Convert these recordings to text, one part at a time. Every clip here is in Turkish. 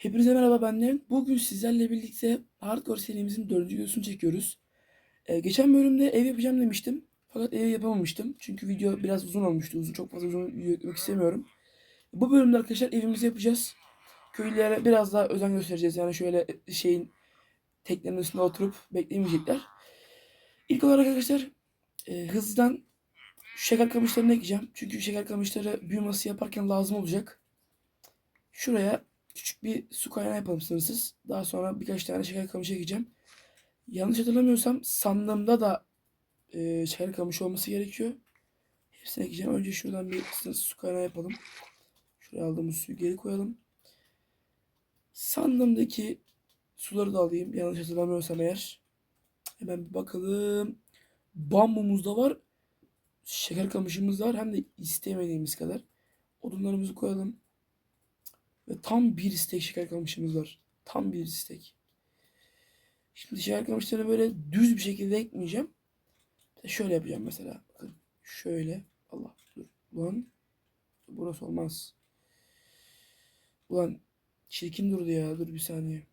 Hepinize merhaba benden. Bugün sizlerle birlikte Hardcore serimizin dördüncü videosunu çekiyoruz. Ee, geçen bölümde ev yapacağım demiştim. Fakat ev yapamamıştım. Çünkü video biraz uzun olmuştu. Uzun çok fazla uzun video yüklemek istemiyorum. Bu bölümde arkadaşlar evimizi yapacağız. Köylülere biraz daha özen göstereceğiz. Yani şöyle şeyin teknenin üstünde oturup beklemeyecekler. İlk olarak arkadaşlar e, hızlıdan şu şeker kamışlarını ekeceğim. Çünkü şeker kamışları büyümesi yaparken lazım olacak. Şuraya küçük bir su kaynağı yapalım sınırsız. Daha sonra birkaç tane şeker kamışı ekeceğim. Yanlış hatırlamıyorsam sandığımda da e, şeker kamışı olması gerekiyor. Hepsini ekeceğim. Önce şuradan bir sınırsız su kaynağı yapalım. Şuraya aldığımız suyu geri koyalım. Sandığımdaki suları da alayım. Yanlış hatırlamıyorsam eğer. Hemen bir bakalım. Bambumuz da var. Şeker kamışımız da var. Hem de istemediğimiz kadar. Odunlarımızı koyalım. Ve tam bir istek şeker kamışımız var. Tam bir istek. Şimdi şeker kamışlarını böyle düz bir şekilde ekmeyeceğim. Şöyle yapacağım mesela. Bakın şöyle. Allah dur. Ulan burası olmaz. Ulan çirkin durdu ya. Dur bir saniye.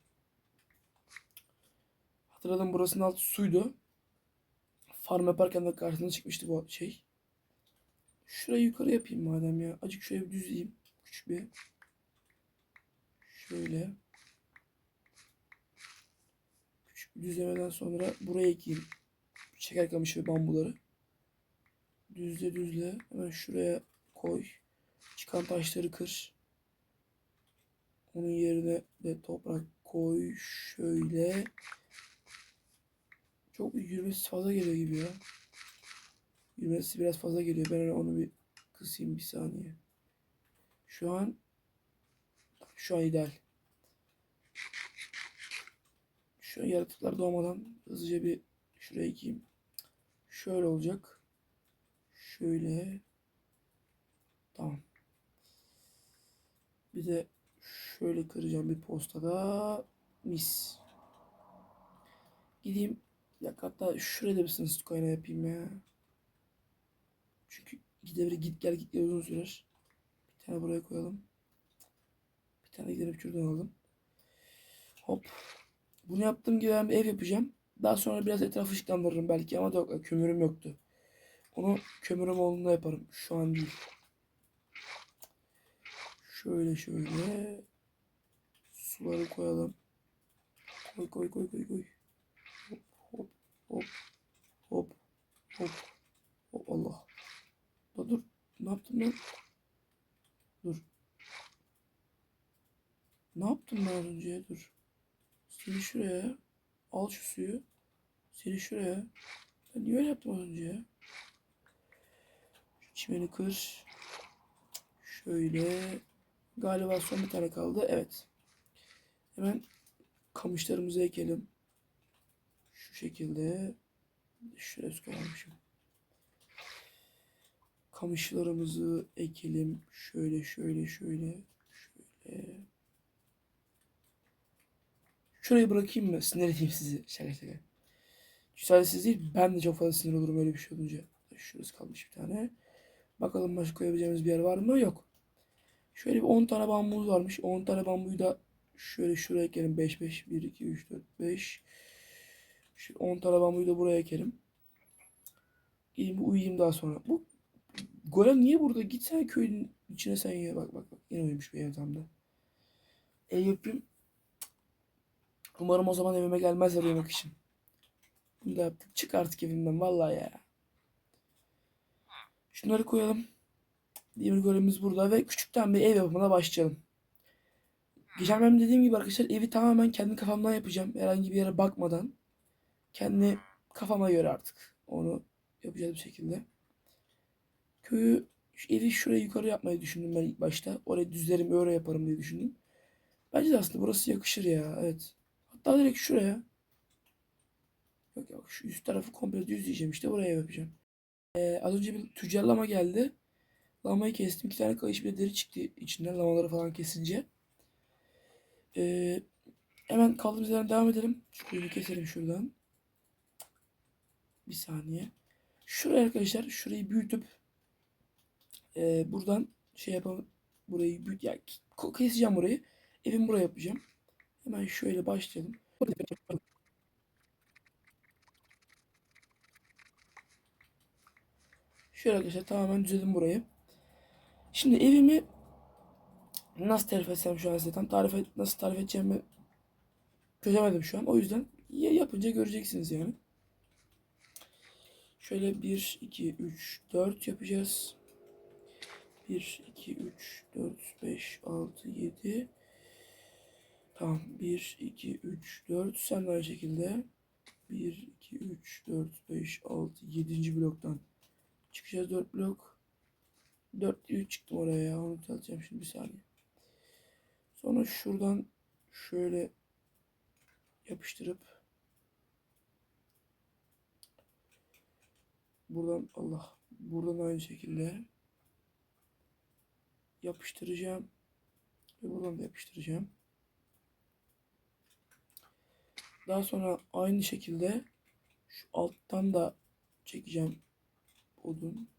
Hatırladım burasının altı suydu. Farm yaparken de karşısına çıkmıştı bu şey. Şurayı yukarı yapayım madem ya. Acık şöyle bir düzleyeyim. Küçük bir. Şöyle. Küçük bir düzlemeden sonra buraya ekeyim. Şeker kamışı ve bambuları. Düzle düzle. Hemen şuraya koy. Çıkan taşları kır. Onun yerine de toprak koy. Şöyle. Çok yürümesi fazla geliyor gibi ya. Yürümesi biraz fazla geliyor. Ben onu bir kısayım bir saniye. Şu an şu an ideal. Şu an yaratıklar doğmadan hızlıca bir şuraya ekeyim. Şöyle olacak. Şöyle. Tamam. Bir de şöyle kıracağım bir postada. Mis. Gideyim. Ya hatta şuraya da bir sınırsız kaynağı yapayım ya. Çünkü gidebilir git gel git gel uzun sürer. Bir tane buraya koyalım. Tane gidelim şuradan alalım. Hop. Bunu yaptığım gibi ben bir ev yapacağım. Daha sonra biraz etrafı ışıklandırırım belki ama da kömürüm yoktu. Onu kömürüm olduğunda yaparım. Şu an değil. Şöyle şöyle. Suları koyalım. Koy koy koy koy koy. Hop hop hop hop hop. Hop Allah. Dur dur. Ne yaptım ben? Dur. Ne yaptım ben önce? Dur. Seni şuraya. Al şu suyu. Seni şuraya. Ben niye öyle yaptım az önce? Şu çimeni kır. Şöyle. Galiba son bir tane kaldı. Evet. Hemen kamışlarımızı ekelim. Şu şekilde. Şuraya koyarmışım. Kamışlarımızı ekelim. Şöyle şöyle şöyle. Şöyle. Şurayı bırakayım mı? Sinir edeyim sizi. Şaka şaka. Sadece değil ben de çok fazla sinir olurum öyle bir şey olunca. Şurası kalmış bir tane. Bakalım başka koyabileceğimiz bir yer var mı? Yok. Şöyle bir 10 tane bambumuz varmış. 10 tane bambuyu da şöyle şuraya ekelim. 5 5 1 2 3 4 5. Şu 10 tane bambuyu da buraya ekelim. Gideyim uyuyayım daha sonra. Bu golem niye burada? Git sen köyün içine sen ye. Bak bak bak. Yine uyumuş bir yatağımda. Ev yapayım. Umarım o zaman evime gelmezler uyumak için. Bunu da yaptık. Çık artık evimden vallahi ya. Şunları koyalım. Demir golemimiz burada ve küçükten bir ev yapımına başlayalım. Geçen ben dediğim gibi arkadaşlar evi tamamen kendi kafamdan yapacağım. Herhangi bir yere bakmadan. Kendi kafama göre artık. Onu yapacağız bir şekilde. Köyü, evi şuraya yukarı yapmayı düşündüm ben ilk başta. Oraya düzlerim öyle yaparım diye düşündüm. Bence de aslında burası yakışır ya. Evet. Hatta direkt şuraya. Yok yok şu üst tarafı komple düz diyeceğim işte buraya yapacağım. Ee, az önce bir tüccar lama geldi. Lamayı kestim. İki tane kayış bir de deri çıktı içinden lamaları falan kesince. Ee, hemen kaldığımız yerden devam edelim. Şu kuyunu keselim şuradan. Bir saniye. Şuraya arkadaşlar şurayı büyütüp e, buradan şey yapalım. Burayı büyüt ya keseceğim burayı. evimi buraya yapacağım. Hemen şöyle başlayalım. Şöyle arkadaşlar tamamen düzledim burayı. Şimdi evimi nasıl tarif etsem şu an size tam tarif et, nasıl tarif edeceğimi çözemedim şu an. O yüzden ya yapınca göreceksiniz yani. Şöyle 1, 2, 3, 4 yapacağız. 1, 2, 3, 4, 5, 6, 7. Tamam. 1, 2, 3, 4. Sen de aynı şekilde. 1, 2, 3, 4, 5, 6, 7. bloktan çıkacağız. 4 blok. 4, 3 çıktım oraya ya. Onu düzelteceğim şimdi bir saniye. Sonra şuradan şöyle yapıştırıp buradan Allah buradan aynı şekilde yapıştıracağım ve buradan da yapıştıracağım. Daha sonra aynı şekilde şu alttan da çekeceğim odun.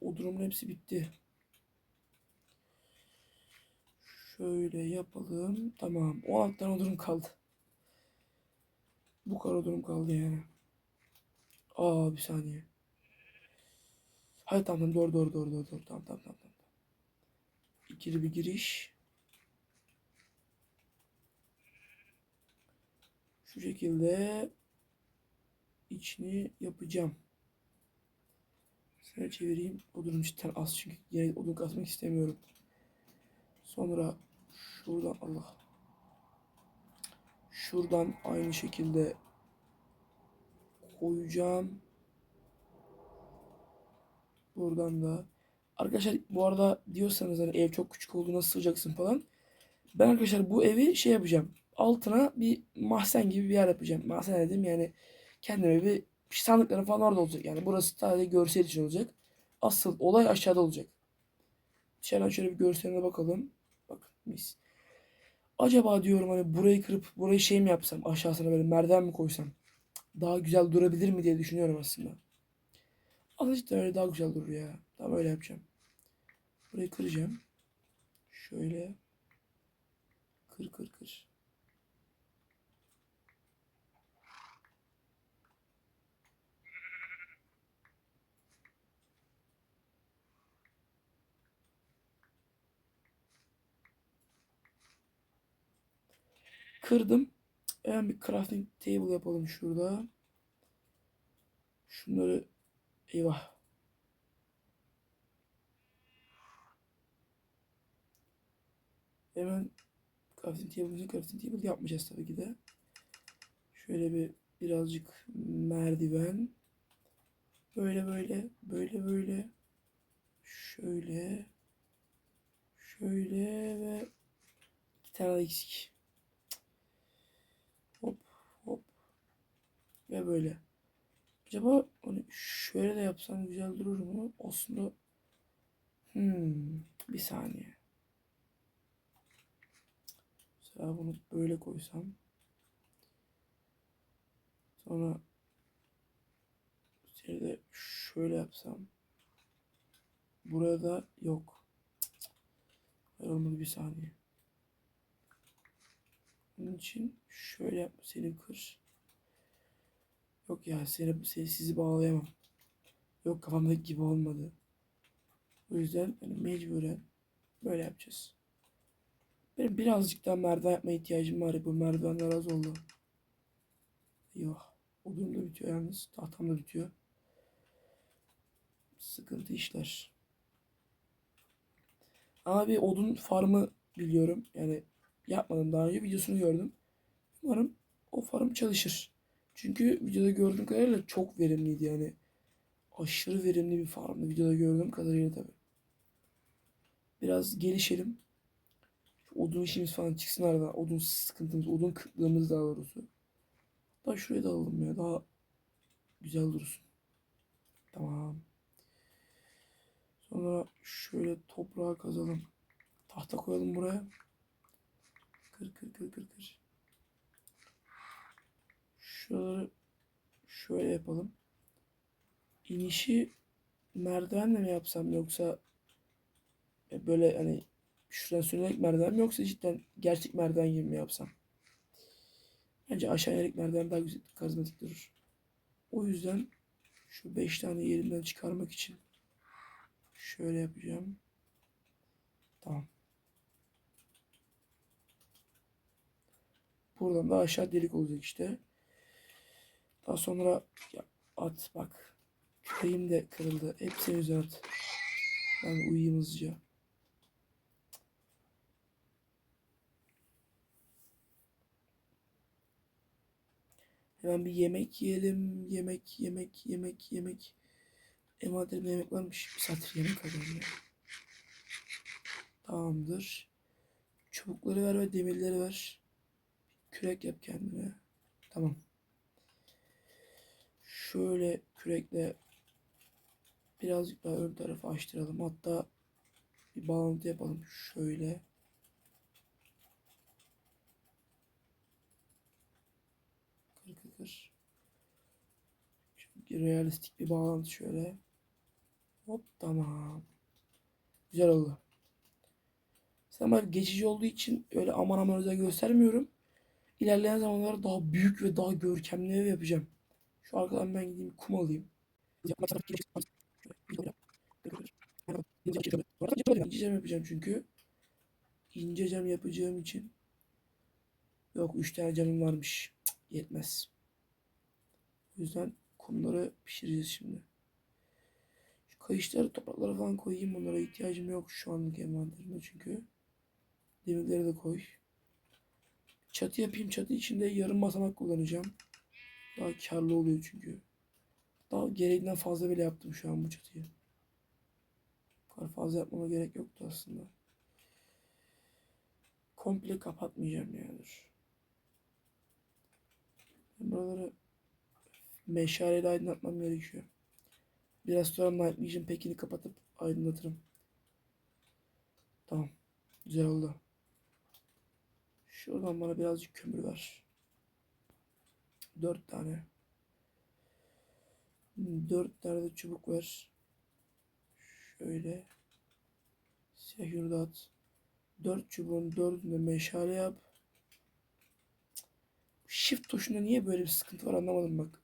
Odunumun hepsi bitti. Şöyle yapalım. Tamam. 16 tane odunum kaldı. Bu kadar odunum kaldı yani. Aa bir saniye. Hayır tamam doğru doğru doğru doğru doğru tamam tamam tamam. tamam. İkili bir giriş. Şu şekilde içini yapacağım. Sana çevireyim. Odunum cidden az çünkü yine odun kasmak istemiyorum. Sonra şuradan Allah. Şuradan aynı şekilde koyacağım. Buradan da. Arkadaşlar bu arada diyorsanız hani ev çok küçük oldu nasıl sığacaksın falan. Ben arkadaşlar bu evi şey yapacağım. Altına bir mahzen gibi bir yer yapacağım. Mahzen dedim yani kendime bir sandıklarım falan orada olacak. Yani burası sadece görsel için olacak. Asıl olay aşağıda olacak. Dışarıdan şöyle bir görseline bakalım. Bak mis. Acaba diyorum hani burayı kırıp burayı şey mi yapsam aşağısına böyle merdiven mi koysam daha güzel durabilir mi diye düşünüyorum aslında. Aslında öyle daha güzel durur ya. Tamam öyle yapacağım. Burayı kıracağım. Şöyle. Kır kır kır. Kırdım. Hemen bir crafting table yapalım şurada. Şunları eyvah. Hemen crafting table'ımızı crafting table yapmayacağız tabii ki de. Şöyle bir birazcık merdiven. Böyle böyle böyle böyle. Şöyle. Şöyle ve iki tane eksik. Hop hop. Böyle. Acaba hani şöyle de yapsam güzel durur mu? Aslında hmm, bir saniye. Mesela bunu böyle koysam. Sonra de şöyle yapsam. Burada yok. Hayır olmadı bir saniye. Bunun için şöyle yap. Seni kır. Yok ya seni, seni sizi bağlayamam. Yok kafamdaki gibi olmadı. O yüzden hani mecburen böyle yapacağız. Benim birazcık daha merdiven yapmaya ihtiyacım var. Bu merdivenler az oldu. Yok. Odun da bitiyor yalnız. Tahtam da bitiyor. Sıkıntı işler. Ama bir odun farmı biliyorum. Yani yapmadım daha önce videosunu gördüm. Umarım o farm çalışır. Çünkü videoda gördüğüm kadarıyla çok verimliydi yani. Aşırı verimli bir farmdı videoda gördüğüm kadarıyla tabi. Biraz gelişelim. Şu odun işimiz falan çıksın aradan. Odun sıkıntımız, odun kıtlığımız daha doğrusu. Daha şuraya da alalım ya. Daha güzel dursun. Tamam. Sonra şöyle toprağa kazalım. Tahta koyalım buraya. Kır kır kır kır kır. Şuraları şöyle yapalım. İnişi merdivenle mi yapsam yoksa e, böyle hani şuradan sürünerek merdiven mi yoksa cidden gerçek merdiven gibi mi yapsam? Bence aşağı inerek merdiven daha güzel, karizmatik durur. O yüzden şu 5 tane yerinden çıkarmak için şöyle yapacağım. Tamam. Buradan da aşağı delik olacak işte. Daha sonra ya at bak. Küreğim de kırıldı. Hepsini üzerine at. Ben uyuyayım hızlıca. Hemen bir yemek yiyelim. Yemek, yemek, yemek, yemek. Envanterimde yemek varmış. Bir saattir yemek arıyorum ya. Tamamdır. Çubukları ver ve demirleri ver. Kürek yap kendine. Tamam. Şöyle kürekle birazcık daha ön tarafı açtıralım. Hatta bir bağlantı yapalım. Şöyle. Kır kır kır. Şöyle realistik bir bağlantı şöyle. Hop tamam. Güzel oldu. Böyle geçici olduğu için öyle aman aman özel göstermiyorum. İlerleyen zamanlarda daha büyük ve daha görkemli ev yapacağım. Şu arkadan ben gideyim kum alayım. İnce cam yapacağım çünkü. İnce cam yapacağım için. Yok 3 tane camım varmış. Cık, yetmez. O yüzden kumları pişireceğiz şimdi. Şu kayışları topraklara falan koyayım. Onlara ihtiyacım yok şu anlık envanterimde çünkü. Demirleri de koy. Çatı yapayım. Çatı içinde yarım basamak kullanacağım. Daha karlı oluyor çünkü. Daha gereğinden fazla bile yaptım şu an bu çatıyı. Bu kadar fazla yapmama gerek yoktu aslında. Komple kapatmayacağım yani. Buraları meşaleyle aydınlatmam gerekiyor. Biraz sonra Night Vision pekini kapatıp aydınlatırım. Tamam. Güzel oldu. Şuradan bana birazcık kömür ver. Dört tane. Dört tane de çubuk ver. Şöyle. Siyah yünü de at. Dört çubuğun dördünde meşale yap. Shift tuşunda niye böyle bir sıkıntı var anlamadım bak.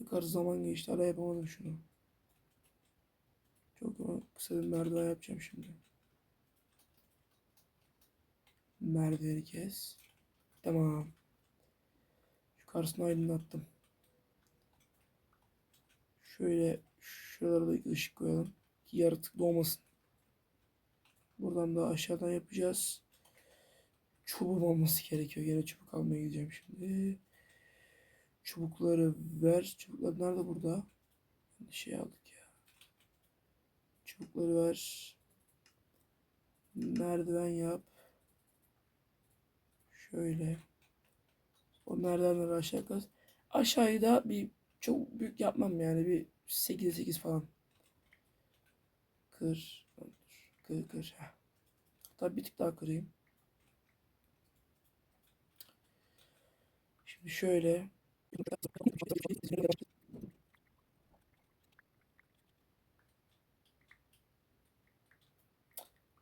Ne kadar zaman geçti hala yapamadım şunu. Çok kısa bir merdiven yapacağım şimdi. Merdiveni kes. Tamam. Şu karşısına aydınlattım. Şöyle şuralara da ışık koyalım. Ki yaratık doğmasın. Buradan da aşağıdan yapacağız. Çubuğum olması gerekiyor. Yine çubuk almaya gideceğim şimdi. Çubukları ver. Çubuklar nerede burada? Şey aldık ya. Çubukları ver. Merdiven yap. Şöyle. O merdivenleri aşağı kaz. Aşağıyı da bir çok büyük yapmam yani bir 8'e 8 falan. Kır. Kır kır. Heh. Hatta bir tık daha kırayım. Şimdi şöyle.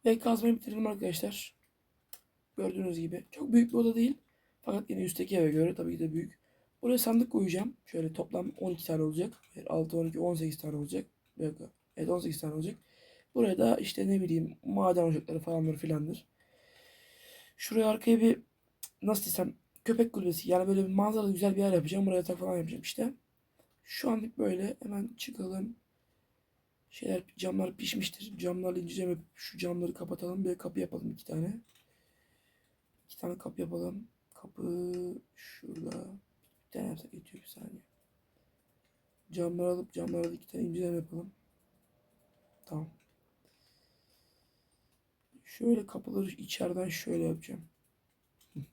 Ve kazmayı bitirdim arkadaşlar. Gördüğünüz gibi. Çok büyük bir oda değil. Fakat yine üstteki eve göre tabii ki de büyük. Buraya sandık koyacağım. Şöyle toplam 12 tane olacak. 6, 12, 18 tane olacak. Yok, evet 18 tane olacak. Buraya da işte ne bileyim maden ocakları falandır filandır. Şuraya arkaya bir nasıl desem köpek kulübesi yani böyle bir manzaralı güzel bir yer yapacağım. Buraya yatak falan yapacağım işte. Şu anlık böyle hemen çıkalım. Şeyler camlar pişmiştir. Camlarla yapıp şu camları kapatalım. Bir kapı yapalım iki tane. İki tane kapı yapalım. Kapı şurada. Bir tane yapsak yetiyor bir saniye. Camları alıp camlara da iki tane inceleme yapalım. Tamam. Şöyle kapıları içeriden şöyle yapacağım.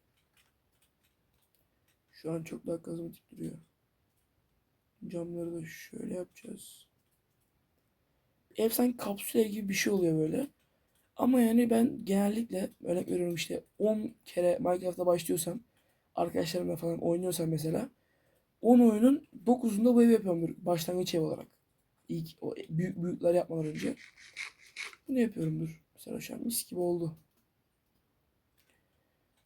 Şu an çok daha kazmatik duruyor. Camları da şöyle yapacağız. Ev sanki kapsül ev gibi bir şey oluyor böyle. Ama yani ben genellikle örnek veriyorum işte 10 kere Minecraft'a başlıyorsam arkadaşlarımla falan oynuyorsam mesela 10 oyunun 9'unda bu evi yapıyorum başlangıç ev olarak. İlk o büyük büyükler yapmadan önce. Bunu yapıyorumdur. Mesela şu an mis gibi oldu.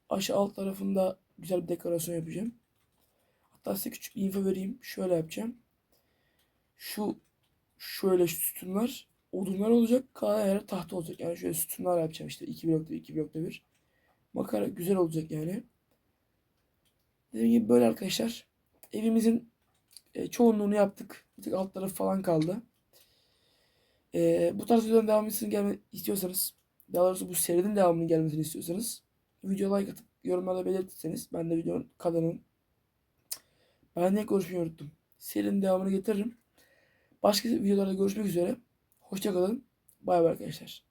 Aşağı alt tarafında güzel bir dekorasyon yapacağım. Hatta size küçük bir info vereyim. Şöyle yapacağım. Şu şöyle şu sütunlar odunlar olacak. Kalan yer tahta olacak. Yani şöyle sütunlar yapacağım işte 2 blokta 2 blokta bir. Makara güzel olacak yani. Dediğim gibi böyle arkadaşlar. Evimizin e, çoğunluğunu yaptık. Bir tek alt tarafı falan kaldı. E, bu tarz videoların devamını gelme istiyorsanız daha doğrusu bu serinin devamının gelmesini istiyorsanız video like atıp yorumlarda belirtirseniz ben de videonun kanalının ben ne konuşmayı unuttum. Serinin devamını getiririm. Başka videolarda görüşmek üzere. Hoşçakalın. Bay bay arkadaşlar.